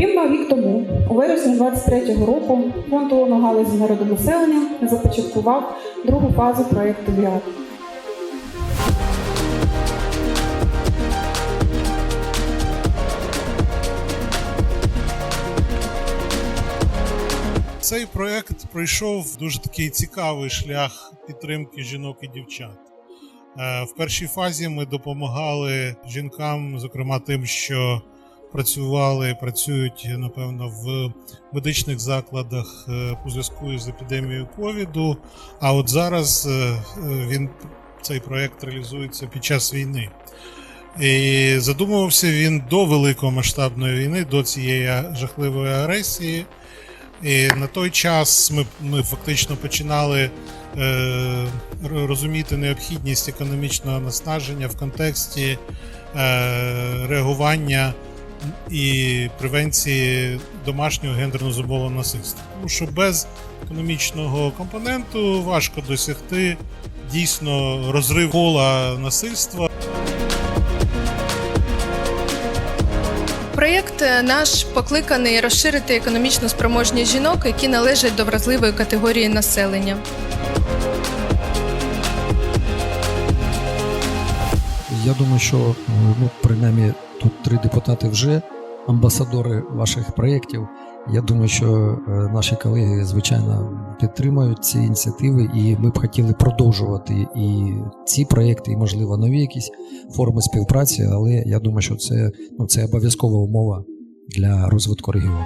Рівно рік тому, у вересні 23-го року, фонд ООН у галузі народонаселення започаткував другу фазу проєкту ВІАД. Цей проект пройшов дуже такий цікавий шлях підтримки жінок і дівчат. Е, В першій фазі ми допомагали жінкам, зокрема тим, що працювали, працюють, напевно, в медичних закладах е, по зв'язку з епідемією ковіду. А от зараз е, е, він цей проект реалізується під час війни. І задумувався він до великомасштабної війни, до цієї жахливої агресії. І на той час ми, ми фактично починали е, розуміти необхідність економічного наснаження в контексті е, реагування і превенції домашнього гендерно зумовленого насильства. Тому що без економічного компоненту важко досягти дійсно розрив кола насильства. Проєкт наш покликаний розширити економічну спроможність жінок, які належать до вразливої категорії населення. Я думаю, що ну, принаймні тут три депутати вже амбасадори ваших проєктів. Я думаю, що е, наші колеги, звичайно, підтримують ці ініціативи, і ми б хотіли продовжувати і ці проєкти, і, можливо, нові якісь форми співпраці, але я думаю, що це, ну, це обов'язкова умова для розвитку регіону.